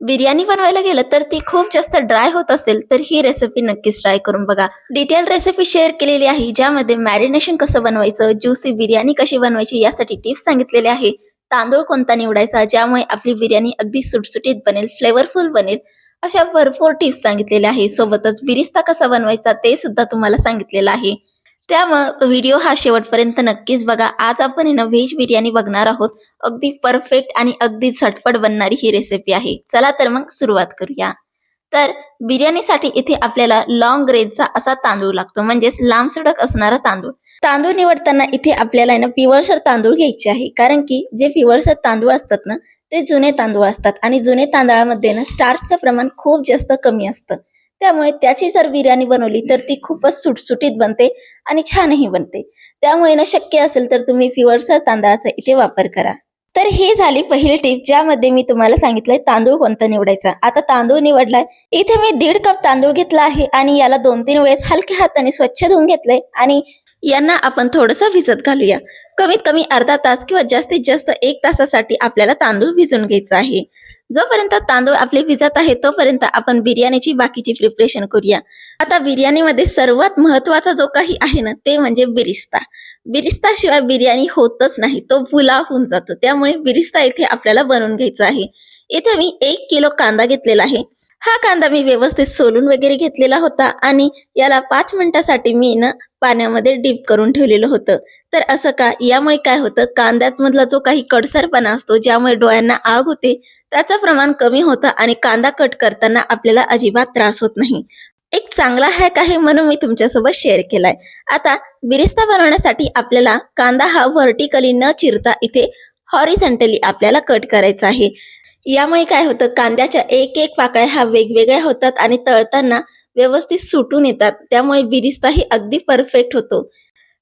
बिर्याणी बनवायला गेलं तर ती खूप जास्त ड्राय होत असेल तर ही रेसिपी नक्कीच ट्राय करून बघा. डिटेल रेसिपी शेअर केलेली आहे ज्यामध्ये मॅरिनेशन कसं बनवायचं ज्युसी बिर्याणी कशी बनवायची यासाठी टिप्स सांगितलेले आहे. तांदूळ कोणता निवडायचा ज्यामुळे आपली बिर्याणी अगदी सुटसुटीत बनेल फ्लेवरफुल बनेल अशा भरपूर टिप्स सांगितलेल्या आहे. सोबतच बिरिस्ता कसा बनवायचा ते सुद्धा तुम्हाला सांगितलेलं आहे. त्यामुळं व्हिडिओ हा शेवटपर्यंत नक्कीच बघा. आज आपण आहे ना व्हेज बिर्याणी बघणार आहोत. अगदी परफेक्ट आणि अगदी झटपट बनणारी ही रेसिपी आहे. चला तर मग सुरुवात करूया. तर बिर्याणीसाठी इथे आपल्याला लॉंग रेंजचा असा तांदूळ लागतो. म्हणजेच लांब सडक असणारा तांदूळ. तांदूळ निवडताना इथे आपल्याला ना पिवळसर तांदूळ घ्यायचे आहे. कारण की जे पिवळसर तांदूळ असतात ना ते जुने तांदूळ असतात. आणि जुने तांदळामध्ये ना स्टार्चचं प्रमाण खूप जास्त कमी असतं. त्यामुळे त्याची जर बिर्याणी बनवली तर ती खूपच सुटसुटीत बनते आणि छानही बनते. त्यामुळे ना शक्य असेल तर तुम्ही पिवळसर तांदळाचा इथे वापर करा. तर ही झाली पहिली टिप ज्यामध्ये मी तुम्हाला सांगितलंय तांदूळ कोणता निवडायचा. आता तांदूळ निवडलाय. इथे मी दीड कप तांदूळ घेतला आहे आणि याला दोन तीन वेळेस हलक्या हाताने स्वच्छ धुवून घेतलंय आणि यांना आपण थोडंसं भिजत घालूया. कमीत कमी अर्धा तास किंवा जास्तीत जास्त एक तासासाठी आपल्याला तांदूळ भिजून घ्यायचा आहे. जोपर्यंत तांदूळ आपले भिजत आहे तोपर्यंत आपण बिर्याणीची बाकीची प्रिपरेशन करूया. आता बिर्याणीमध्ये सर्वात महत्त्वाचा जो काही आहे ना ते म्हणजे बिरिस्ता. बिरिस्ता शिवाय बिर्याणी होतच नाही तो फुला होऊन जातो. त्यामुळे बिरिस्ता इथे आपल्याला बनवून घ्यायचा आहे. इथे मी एक किलो कांदा घेतलेला आहे. हा कांदा मी व्यवस्थित सोलून वगैरे घेतलेला होता आणि याला पाच मिनिटासाठी मी ना पाण्यामध्ये डीप करून ठेवलेलं होतं. तर असं का? यामुळे काय होतं? कांद्यात मधला जो काही कडसरपणा असतो ज्यामुळे डोळ्यांना आग होते त्याचं प्रमाण कमी होतं आणि कांदा कट करताना आपल्याला अजिबात त्रास होत नाही. एक चांगला हॅक आहे म्हणून मी तुमच्यासोबत शेअर केलाय. आता बिरिस्ता बनवण्यासाठी आपल्याला कांदा हा व्हर्टिकली न चिरता इथे हॉरिझंटली आपल्याला कट करायचा आहे. यामुळे काय होतं? कांद्याच्या एक एक पाकळ्या हा वेगवेगळ्या होतात आणि तळताना व्यवस्थित सुटून येतात. त्यामुळे बिरिस्ताही अगदी परफेक्ट होतो.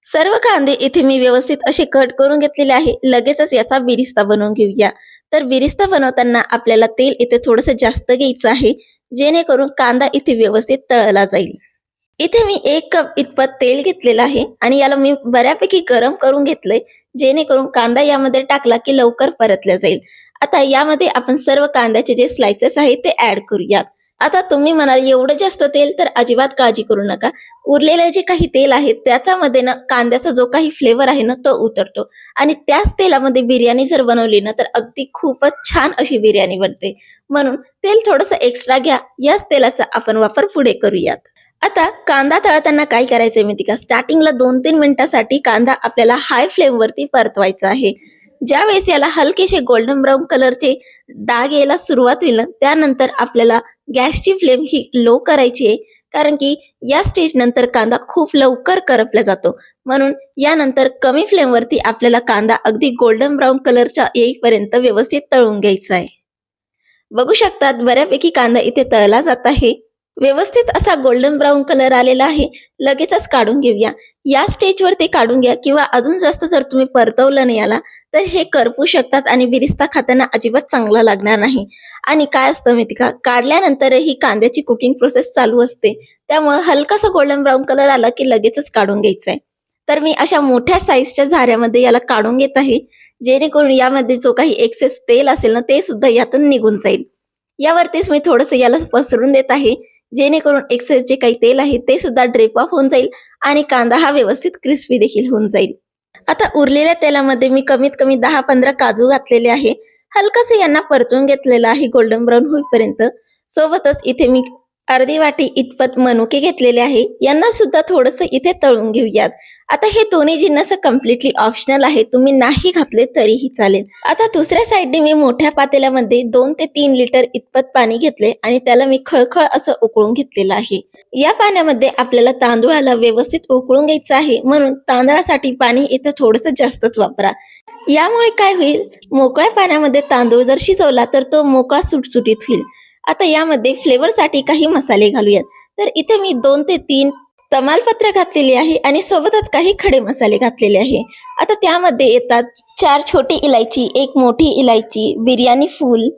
सर्व कांदे इथे मी व्यवस्थित असे कट करून घेतलेले आहे. लगेचच याचा बिरिस्ता बनवून घेऊया. तर बिरिस्ता बनवताना आपल्याला तेल इथे थोडंसं जास्त घ्यायचं आहे. जेणेकरून कांदा इथे व्यवस्थित तळला जाईल. इथे मी एक कप इतपत तेल घेतलेलं आहे आणि याला मी बऱ्यापैकी गरम करून घेतलंय. जेणेकरून कांदा यामध्ये टाकला की लवकर परतला जाईल. आता यामध्ये आपण सर्व कांद्याचे जे स्लायसेस आहेत ते ऍड करूयात. आता तुम्ही म्हणाल एवढं जास्त तेल तर अजिबात काळजी करू नका. उरलेलं जे काही तेल आहे त्याच्यामध्ये ना कांद्याचा जो काही फ्लेवर आहे ना तो उतरतो. आणि त्याच तेलामध्ये बिर्याणी जर बनवली ना तर अगदी खूपच छान अशी बिर्याणी बनते. म्हणून तेल थोडंसं एक्स्ट्रा घ्या. याच तेलाचा आपण वापर पुढे करूयात. आता कांदा तळताना काय करायचंय माहिती का? स्टार्टिंगला दोन तीन मिनिटासाठी कांदा आपल्याला हाय फ्लेमवरती परतवायचा आहे. ज्या वेळेस याला हलकेसे गोल्डन ब्राऊन कलरचे डाग यायला सुरुवात होईल त्यानंतर आपल्याला गॅसची फ्लेम ही लो करायची आहे. कारण की या स्टेज नंतर कांदा खूप लवकर करपला जातो. म्हणून यानंतर कमी फ्लेम वरती आपल्याला कांदा अगदी गोल्डन ब्राऊन कलरच्या येईपर्यंत व्यवस्थित तळून घ्यायचा आहे. बघू शकतात बऱ्यापैकी कांदा इथे तळला जात आहे. व्यवस्थित असा गोल्डन ब्राऊन कलर आलेला आहे. लगेचच काढून घेऊया. या स्टेजवर ते काढून घ्या किंवा अजून जास्त जर तुम्ही परतवलं नाही याला तर हे करपू शकतात आणि बिरिस्ता खाताना अजिबात चांगला लागणार नाही. आणि काय असतं माहिती का काढल्यानंतरही कांद्याची कुकिंग प्रोसेस चालू असते. त्यामुळे हलकासा गोल्डन ब्राऊन कलर आला की लगेचच काढून घ्यायचा आहे तर मी अशा मोठ्या साईजच्या झाऱ्यामध्ये याला काढून घेत आहे. जेणेकरून यामध्ये जो काही एक्सेस तेल असेल ना ते सुद्धा यातून निघून जाईल. यावरतीच मी थोडंसं याला पसरून देत आहे. जेणेकरून एक्सेस जे काही तेल आहे ते सुद्धा ड्रेप ऑफ होऊन जाईल आणि कांदा हा व्यवस्थित क्रिस्पी देखील होऊन जाईल. आता उरलेल्या तेलामध्ये मी कमीत कमी दहा पंधरा काजू घातलेले आहे. हलकस यांना परतून घेतलेलं आहे गोल्डन ब्राऊन होईपर्यंत. सोबतच इथे मी अर्धी वाटी इतपत मनुके घेतलेले आहे. यांना सुद्धा थोडस इथे तळून घेऊयात. आता हे दोन्ही जिन्नस कम्प्लिटली ऑप्शनल आहे. तुम्ही नाही घातले तरीही चालेल. आता दुसऱ्या साईडने मी मोठ्या पातेल्यामध्ये दोन ते तीन लिटर इतपत पाणी घेतले आणि त्याला मी खळखळ असं उकळून घेतलेलं आहे. या पाण्यामध्ये आपल्याला तांदूळाला व्यवस्थित उकळून घ्यायचं आहे. म्हणून तांदळासाठी पाणी इथं थोडंसं जास्तच वापरा. यामुळे काय होईल? मोकळ्या पाण्यामध्ये तांदूळ जर शिजवला तर तो मोकळा सुटसुटीत होईल. आता यामध्ये फ्लेवरसाठी काही मसाले घालूयात. तर इथे मी दोन ते तीन तमालपत्र घातलेली आहे आणि सोबतच काही खडे मसाले घातलेले आहे. आता त्यामध्ये येतात चार छोटी इलायची एक मोठी इलायची बिर्याणी फूल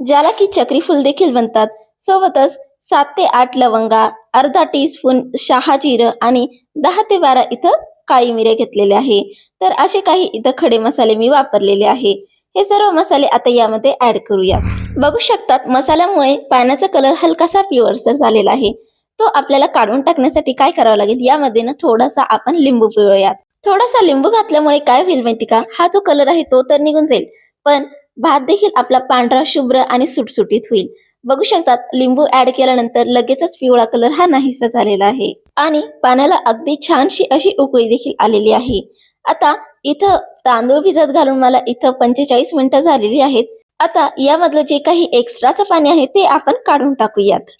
ज्याला की चक्री फूल देखील बनतात सोबतच सात ते आठ लवंगा अर्धा टीस्पून शहा आणि दहा ते बारा इथं काळी मिरे घेतलेले आहे. तर असे काही इथं खडे मसाले मी वापरलेले आहे. हे सर्व मसाले आता यामध्ये ऍड करूयात बघू शकतात मसाल्यामुळे पाण्याचा कलर हलकासा पिवळसर झालेला आहे. तो आपल्याला काढून टाकण्यासाठी काय करावं लागेल यामध्ये ना थोडासा आपण लिंबू पिळूयात. थोडासा लिंबू घातल्यामुळे काय होईल माहिती का? हा जो कलर आहे तो तर निघून जाईल. पण भात देखील आपला पांढरा शुभ्र आणि सुटसुटीत होईल. बघू शकतात लिंबू ऍड केल्यानंतर लगेचच पिवळा कलर हा नाहीसा झालेला आहे. आणि पाण्याला अगदी छानशी अशी उकळी देखील आलेली आहे. आता इथं तांदूळ भिजत घालून मला इथं पंचेचाळीस मिनिटं झालेली आहेत. आता यामधलं जे काही एक्स्ट्राचं पाणी आहे ते आपण काढून टाकूयात.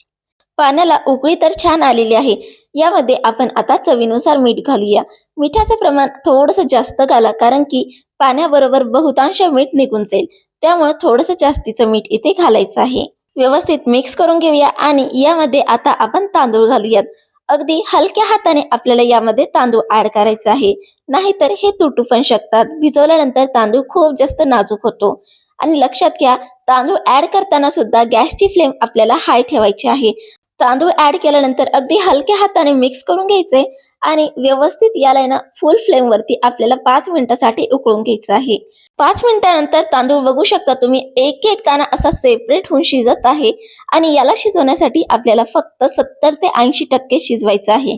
पाण्याला उकळी तर छान आलेली आहे. यामध्ये आपण आता चवीनुसार मीठ घालूया. मिठाचं प्रमाण थोडंसं जास्त घाला कारण की पाण्याबरोबर बहुतांश मीठ निघून जाईल. त्यामुळे थोडंसं जास्तीचं मीठ इथे घालायचं आहे. व्यवस्थित मिक्स करून घेऊया आणि यामध्ये आता आपण तांदूळ घालूयात. अगदी हलक्या हाताने आपल्याला यामध्ये तांदूळ ऍड करायचा आहे. नाहीतर हे तुटू पण शकतात. भिजवल्यानंतर तांदूळ खूप जास्त नाजूक होतो. आणि लक्षात घ्या तांदूळ ऍड करताना सुद्धा गॅसची फ्लेम आपल्याला हाय ठेवायची आहे. तांदूळ ऍड केल्यानंतर अगदी हलक्या हाताने मिक्स करून घ्यायचे आणि व्यवस्थित याला ना फुल फ्लेम वरती आपल्याला पाच मिनिटासाठी उकळून घ्यायचं आहे. पाच मिनिटानंतर तांदूळ बघू शकता तुम्ही एक एक काना असा सेपरेट होऊन शिजत आहे आणि याला शिजवण्यासाठी आपल्याला फक्त सत्तर ते ऐंशी टक्के शिजवायचं आहे.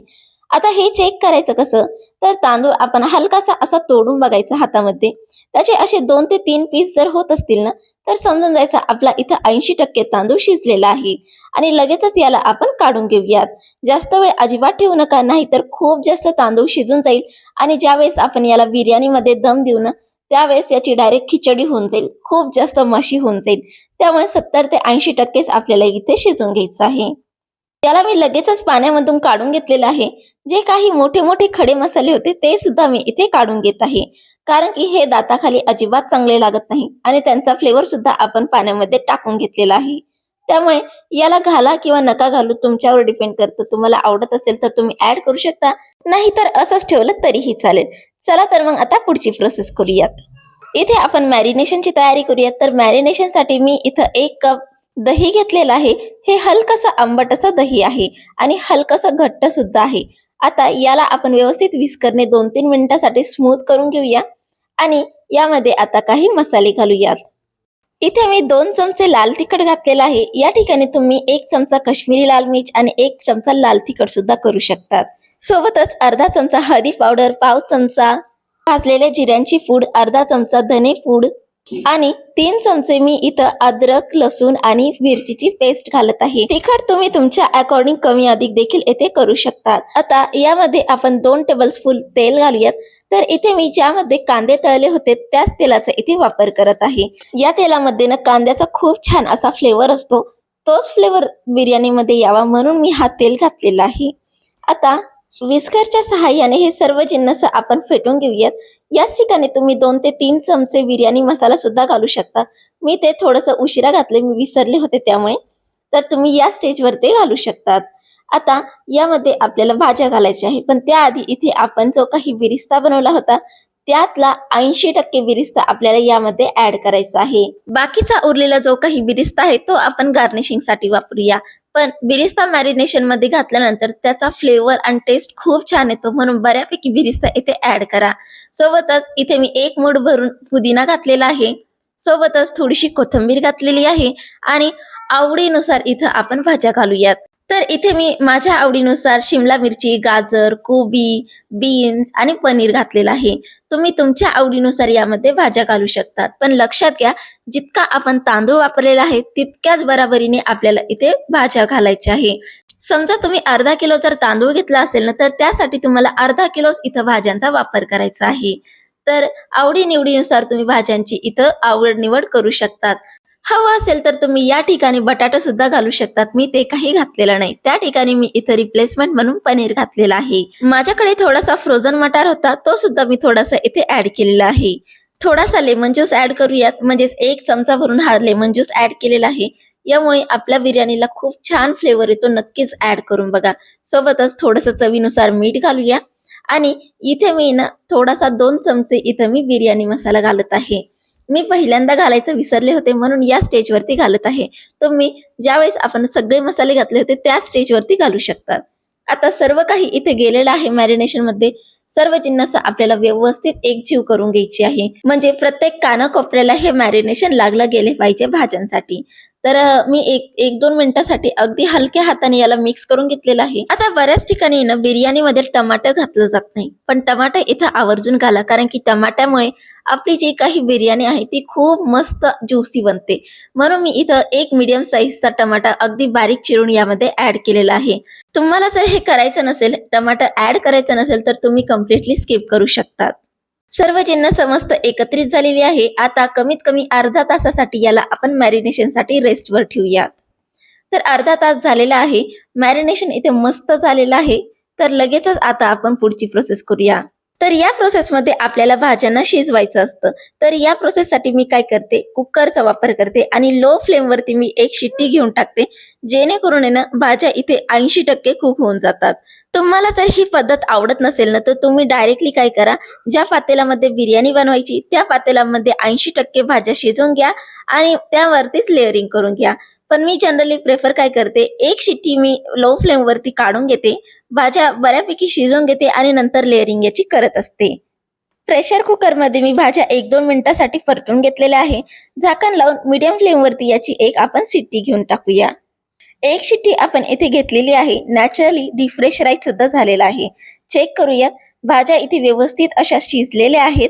आता हे चेक करायचं कसं? तर तांदूळ आपण हलकासा असा तोडून बघायचा हातामध्ये. त्याचे असे दोन ते तीन पीस जर होत असतील ना तर समजून जायचं आपला इथं ऐंशी टक्के तांदूळ शिजलेला आहे. आणि लगेचच याला आपण काढून घेऊयात. जास्त वेळ अजिबात ठेवू नका नाही तर खूप जास्त तांदूळ शिजून जाईल. आणि ज्यावेळेस आपण याला बिर्याणीमध्ये दम देऊ ना त्यावेळेस याची डायरेक्ट खिचडी होऊन जाईल. खूप जास्त मशी होऊन जाईल. त्यामुळे सत्तर ते ऐंशी टक्केच आपल्याला इथे शिजून घ्यायचं आहे. त्याला मी लगेचच पाण्यामधून काढून घेतलेलं आहे. जे काही मोठे मोठे खडे मसाले होते ते सुद्धा मी इथे काढून घेत आहे. कारण की हे दाताखाली अजिबात चांगले लागत नाही आणि त्यांचा फ्लेवर सुद्धा आपण पाण्यामध्ये टाकून घेतलेला आहे. त्यामुळे याला घाला किंवा नका घालू तुमच्यावर डिपेंड करतं. तुम्हाला आवडत असेल तर तुम्ही ऍड करू शकता. नाही तर असंच ठेवलं तरीही चालेल. चला तर मग आता पुढची प्रोसेस करूयात. इथे आपण मॅरिनेशनची तयारी करूयात. तर मॅरिनेशनसाठी मी इथं एक कप दही घेतलेलं आहे. हे हलकसं आंबट असं दही आहे आणि हलकसं घट्ट सुद्धा आहे. आता याला आपण व्यवस्थित विस्करने दोन तीन मिनिटासाठी स्मूथ करून घेऊया. आणि यामध्ये आता काही मसाले घालूयात. इथे मी दोन चमचे लाल तिखट घातलेला आहे. या ठिकाणी तुम्ही एक चमचा काश्मीरी लाल मिर्च आणि एक चमचा लाल तिखट सुद्धा करू शकतात. सोबतच अर्धा चमचा हळदी पावडर पाव चमचा भाजलेल्या जिऱ्यांची पूड अर्धा चमचा धने पूड आणि तीन चमचे मी इथं अद्रक लसूण आणि मिरचीची पेस्ट घालत आहे. तिखट तुम्ही तुमच्या अकॉर्डिंग कमी अधिक देखील येथे करू शकतात आता यामध्ये आपण दोन टेबलस्पून तेल घालूयात. तर इथे मी ज्यामध्ये कांदे तळले होते त्याच तेलाचा इथे वापर करत आहे. या तेलामध्ये ना कांद्याचा खूप छान असा फ्लेवर असतो. तोच फ्लेवर बिर्याणीमध्ये यावा म्हणून मी हा तेल घातलेला आहे. आता विस्करच्या सहाय्याने हे सर्व जिन्नस आपण फेटून घेऊयात. याच ठिकाणी तुम्ही दोन ते तीन चमचे बिर्याणी मसाला सुद्धा घालू शकता. मी ते थोडंसं उशिरा घातले मी विसरले होते त्यामुळे. तर तुम्ही या स्टेजवर ते घालू शकतात. आता यामध्ये आपल्याला भाज्या घालायच्या आहे पण त्याआधी इथे आपण जो काही बिरिस्ता बनवला होता त्यातला ऐंशी टक्के बिरिस्ता आपल्याला यामध्ये ऍड करायचा आहे. बाकीचा उरलेला जो काही बिरिस्ता आहे तो आपण गार्निशिंगसाठी वापरूया. पण बिरिस्ता मॅरिनेशनमध्ये घातल्यानंतर त्याचा फ्लेवर आणि टेस्ट खूप छान येतो. म्हणून बऱ्यापैकी बिरिस्ता इथे ऍड करा. सोबतच इथे मी एक मूड भरून पुदिना घातलेला आहे. सोबतच थोडीशी कोथिंबीर घातलेली आहे. आणि आवडीनुसार इथं आपण भाज्या घालूयात. तर इथे मी माझ्या आवडीनुसार शिमला मिरची गाजर कोबी बीन्स आणि पनीर घातलेलं आहे. तुम्ही तुमच्या आवडीनुसार यामध्ये भाज्या घालू शकतात. पण लक्षात घ्या जितका आपण तांदूळ वापरलेला आहे तितक्याच बराबरीने आपल्याला इथे भाज्या घालायच्या आहे. समजा तुम्ही अर्धा किलो जर तांदूळ घेतला असेल ना तर त्यासाठी तुम्हाला अर्धा किलोच इथं भाज्यांचा वापर करायचा आहे. तर आवडी निवडीनुसार तुम्ही भाज्यांची इथं आवड निवड करू शकतात. हवं असेल तर तुम्ही या ठिकाणी बटाटा सुद्धा घालू शकतात. मी ते काही घातलेलं नाही. त्या ठिकाणी मी इथं रिप्लेसमेंट म्हणून पनीर घातलेला आहे. माझ्याकडे थोडासा फ्रोझन मटार होता. तो सुद्धा मी थोडासा इथे ऍड केलेला आहे. थोडासा लेमन ज्यूस ऍड करूयात. म्हणजेच एक चमचा भरून हा लेमन ज्यूस ऍड केलेला आहे. यामुळे आपल्या बिर्याणीला खूप छान फ्लेवर येतो. नक्कीच ऍड करून बघा. सोबतच थोडस चवीनुसार मीठ घालूया. आणि इथे मी ना थोडासा दोन चमचे इथं मी बिर्याणी मसाला घालत आहे. मी पहिल्यांदा घालायचं विसरले होते म्हणून या स्टेजवरती घालत आहे. तुम्ही ज्यावेळेस आपण सगळे मसाले घातले होते त्या स्टेजवरती घालू शकतात आता सर्व काही इथे गेलेलं आहे मॅरिनेशनमध्ये. सर्व जिन्नस आपल्याला व्यवस्थित एकजीव करून घ्यायची आहे. म्हणजे प्रत्येक कानाकोपऱ्याला हे मॅरिनेशन लागलं गेले पाहिजे भाज्यांसाठी. तर मी एक एक दोन मिनिटासाठी अगदी हलक्या हाताने याला मिक्स करून घेतलेला आहे. आता बऱ्याच ठिकाणी ना बिर्याणीमध्ये टमाटर घातलं जात नाही. पण टमाटर इथं आवर्जून घाला कारण की टमाट्यामुळे आपली जी काही बिर्याणी आहे ती खूप मस्त ज्युसी बनते. म्हणून मी इथं एक मिडियम साईजचा टमाटा अगदी बारीक चिरून यामध्ये ऍड केलेला आहे. तुम्हाला जर हे करायचं नसेल टमाटर ऍड करायचं नसेल तर तुम्ही कम्प्लिटली स्किप करू शकतात. सर्व जिन्नस समस्त एकत्रित झालेली आहे. आता कमीत कमी अर्धा तासासाठी याला आपण मॅरिनेशनसाठी रेस्टवर ठेवूयात. तर अर्धा तास झालेला आहे. मॅरिनेशन इथे मस्त झालेलं आहे. तर लगेचच आता आपण पुढची प्रोसेस करूया. तर या प्रोसेसमध्ये आपल्याला भाज्यांना शिजवायचं असतं. तर या प्रोसेससाठी मी काय करते? कुकरचा वापर करते आणि लो फ्लेमवरती मी एक शिट्टी घेऊन टाकते. जेणेकरून ना भाज्या इथे ऐंशी टक्के कुक होऊन जातात. तुम्हाला जर ही पद्धत आवडत नसेल ना तर तुम्ही डायरेक्टली काय करा ज्या पातेल्यामध्ये बिर्याणी बनवायची त्या पातेल्यामध्ये ऐंशी टक्के भाज्या शिजवून घ्या आणि त्यावरतीच लेअरिंग करून घ्या. पण मी जनरली प्रेफर काय करते एक शिट्टी मी लो फ्लेमवरती काढून घेते भाज्या बऱ्यापैकी शिजवून घेते आणि नंतर लेअरिंग याची करत असते. प्रेशर कुकरमध्ये मी भाज्या एक दोन मिनिटासाठी परतून घेतलेल्या आहे. झाकण लावून मीडियम फ्लेमवरती याची एक आपण शिट्टी घेऊन टाकूया. एक शिट्टी आपण इथे घेतलेली आहे. नॅचरली डिफ्रेश राईस सुद्धा झालेला आहे. चेक करूयात. भाज्या इथे व्यवस्थित अशा शिजलेल्या आहेत.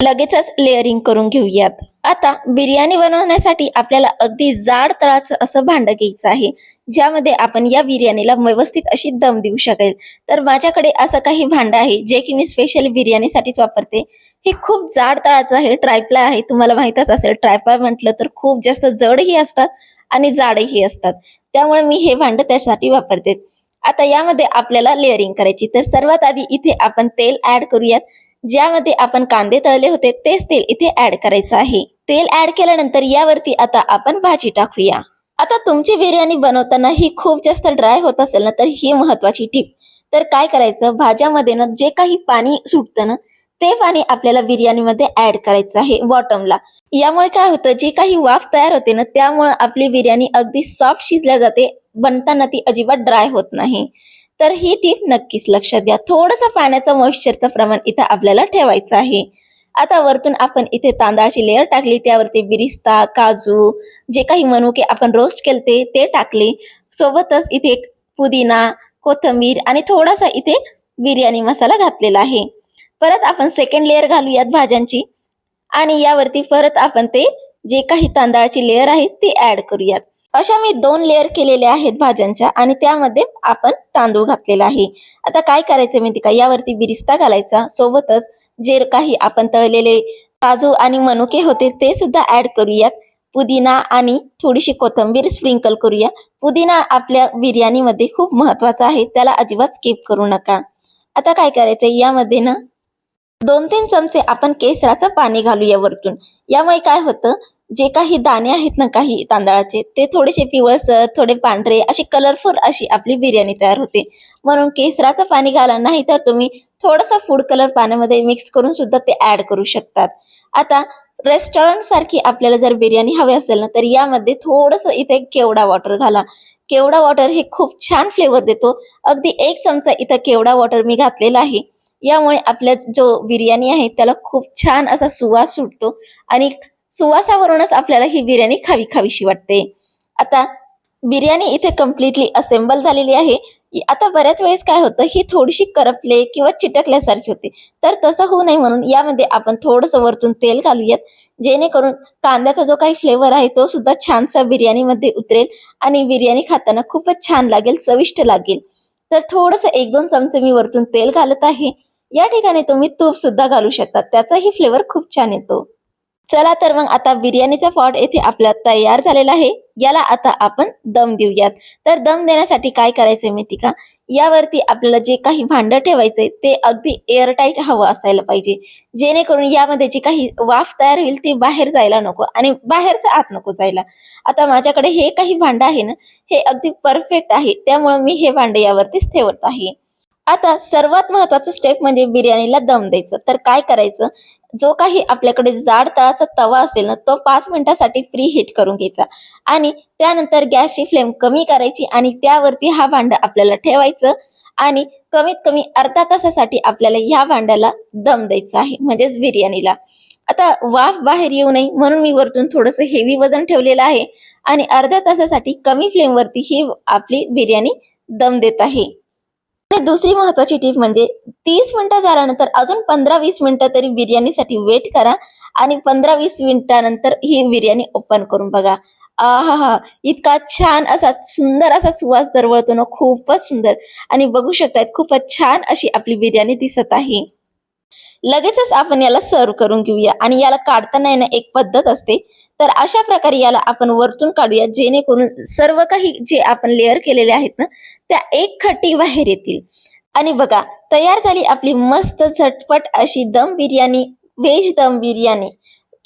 लगेचच लेअरिंग करून घेऊयात. आता बिर्याणी बनवण्यासाठी आपल्याला अगदी जाड तळाचं असं भांड घ्यायचं आहे. ज्यामध्ये आपण या बिर्याणीला व्यवस्थित अशी दम देऊ शकेल. तर माझ्याकडे असं काही भांड आहे जे की मी स्पेशल बिर्याणीसाठीच वापरते. हे खूप जाड तळाचं आहे ट्रायप्लाय आहे. तुम्हाला माहीतच असेल ट्रायप्लाय म्हटलं तर खूप जास्त जडही असतात आणि जाडही असतात. त्यामुळे मी हे भांड त्यासाठी वापरते. आता यामध्ये आपल्याला लेअरिंग करायची. तर सर्वात आधी इथे आपण तेल ऍड करूयात. ज्यामध्ये आपण कांदे तळले होते तेच तेल इथे ऍड करायचं आहे. तेल ऍड केल्यानंतर यावरती आता आपण भाजी टाकूया. आता तुमची बिर्याणी बनवताना ही खूप जास्त ड्राय होत असेल ना तर ही महत्वाची टीप तर काय करायचं? भाज्यामध्ये ना जे काही पाणी सुटतं ना ते पाणी आपल्याला बिर्याणीमध्ये ऍड करायचं आहे बॉटमला यामुळे काय होतं जे काही वाफ तयार होते ना त्यामुळे आपली बिर्याणी अगदी सॉफ्ट शिजल्या जाते बनताना ती अजिबात ड्राय होत नाही. तर ही टीप नक्कीच लक्षात घ्या. थोडंसं पाण्याचं मॉइश्चरचं प्रमाण इथं आपल्याला ठेवायचं आहे. आता वरतून आपण इथे तांदळाची लेअर टाकली त्यावरती बिरिस्ता काजू जे काही मनुके आपण रोस्ट केलते ते टाकले. सोबतच इथे पुदिना कोथिंबीर आणि थोडासा इथे बिर्याणी मसाला घातलेला आहे. परत आपण सेकंड लेअर घालूयात भाज्यांची. आणि यावरती परत आपण ते जे काही तांदळाची लेअर आहे ती ऍड करूयात. अशा मी दोन लेअर केलेल्या आहेत भाज्यांच्या आणि त्यामध्ये आपण तांदूळ घातलेला आहे. आता काय करायचं माहिती का? यावरती बिरिस्ता घालायचा. सोबतच जे काही आपण तळलेले काजू आणि मनुके होते ते सुद्धा ऍड करूयात. पुदिना आणि थोडीशी कोथिंबीर स्प्रिंकल करूया. पुदिना आपल्या बिर्याणीमध्ये खूप महत्त्वाचा आहे. त्याला अजिबात स्किप करू नका. आता काय करायचंय? यामध्ये ना दोन तीन चमचे आपण केसराचं पाणी घालूया वरतून. यामुळे काय होतं जे काही दाणे आहेत ना काही तांदळाचे ते थोडेसे पिवळसर थोडे पांढरे अशी कलरफुल अशी आपली बिर्याणी तयार होते. म्हणून केसराचं पाणी घाला नाही तर तुम्ही थोडंसं फूड कलर पाण्यामध्ये मिक्स करून सुद्धा ते ऍड करू शकतात. आता रेस्टॉरंट सारखी आपल्याला जर बिर्याणी हवी असेल ना तर यामध्ये थोडंसं इथे केवडा वॉटर घाला. केवडा वॉटर हे खूप छान फ्लेवर देतो. अगदी एक चमचा इथं केवडा वॉटर मी घातलेला आहे. यामुळे आपल्या जो बिर्याणी आहे त्याला खूप छान असा सुवास सुटतो आणि सुवासावरूनच आपल्याला ही बिर्याणी खावी खावीशी वाटते. आता बिर्याणी इथे कम्प्लिटली असेंबल झालेली आहे. आता बऱ्याच वेळेस काय होतं ही थोडीशी करपले किंवा चिटकल्यासारखी होते. तर तसं होऊ नये म्हणून यामध्ये आपण थोडंसं वरतून तेल घालूयात. जेणेकरून कांद्याचा जो काही फ्लेवर आहे तो सुद्धा छानसा बिर्याणीमध्ये उतरेल आणि बिर्याणी खाताना खूपच छान लागेल चविष्ट लागेल. तर थोडंसं एक दोन चमचे मी वरतून तेल घालत आहे. या ठिकाणी तुम्ही तूप सुद्धा घालू शकता. त्याचाही फ्लेवर खूप छान येतो. चला तर मग आता बिर्याणीचा पॉट येथे आपला तयार झालेला आहे. याला आता आपण दम देऊयात. तर दम देण्यासाठी काय करायचंय माहिती का? यावरती आपल्याला जे काही भांड ठेवायचंय ते अगदी एअरटाईट हवं असायला पाहिजे. जेणेकरून यामध्ये जी काही वाफ तयार होईल ती बाहेर जायला नको आणि बाहेरचं आत नको जायला. आता माझ्याकडे हे काही भांड आहे ना हे अगदी परफेक्ट आहे. त्यामुळे मी हे भांड यावरतीच ठेवत आहे. आता सर्वात महत्वाचं स्टेप म्हणजे बिर्याणीला दम द्यायचं. तर काय करायचं? जो काही आपल्याकडे जाड तळाचा तवा असेल ना तो पाच मिनिटासाठी प्री हीट करून घ्यायचा. आणि त्यानंतर गॅसची फ्लेम कमी करायची आणि त्यावरती हा भांड आपल्याला ठेवायचं. आणि कमीत कमी अर्धा तासासाठी आपल्याला ह्या भांड्याला दम द्यायचा आहे म्हणजेच बिर्याणीला. आता वाफ बाहेर येऊ नये म्हणून मी वरतून थोडंसं हेवी वजन ठेवलेलं आहे. आणि अर्ध्या तासासाठी कमी फ्लेमवरती ही आपली बिर्याणी दम देत आहे. आणि दुसरी महत्वाची टीप म्हणजे तीस मिनिटं झाल्यानंतर अजून पंधरा वीस मिनिटं तरी बिर्याणीसाठी वेट करा आणि पंधरा वीस मिनिटानंतर ही बिर्याणी ओपन करून बघा. आहा हा इतका छान असा सुंदर असा सुवास दरवळतो ना खूपच सुंदर. आणि बघू शकतायत खूपच छान अशी आपली बिर्याणी दिसत आहे. लगेचच आपण याला सर्व करून घेऊया आणि याला काढताना येणं एक पद्धत असते. तर अशा प्रकारे याला आपण वरतून काढूया जेणेकरून सर्व काही जे आपण लेअर केलेले आहेत ना त्या एक खट्टी बाहेर येतील. आणि बघा तयार झाली आपली मस्त झटपट अशी दम बिर्याणी व्हेज दम बिर्याणी.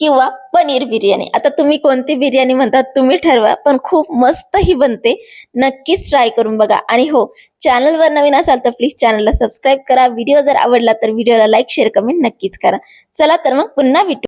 किंवा पनीर बिर्याणी. आता तुम्ही कोणती बिर्याणी म्हणतात तुम्ही ठरवा पण खूप मस्त ही बनते. नक्कीच ट्राय करून बघा. आणि हो चॅनलवर नवीन असाल तर प्लीज चॅनलला सबस्क्राईब करा. व्हिडिओ जर आवडला तर व्हिडिओला लाईक शेअर कमेंट नक्कीच करा. चला तर मग पुन्हा भेटू.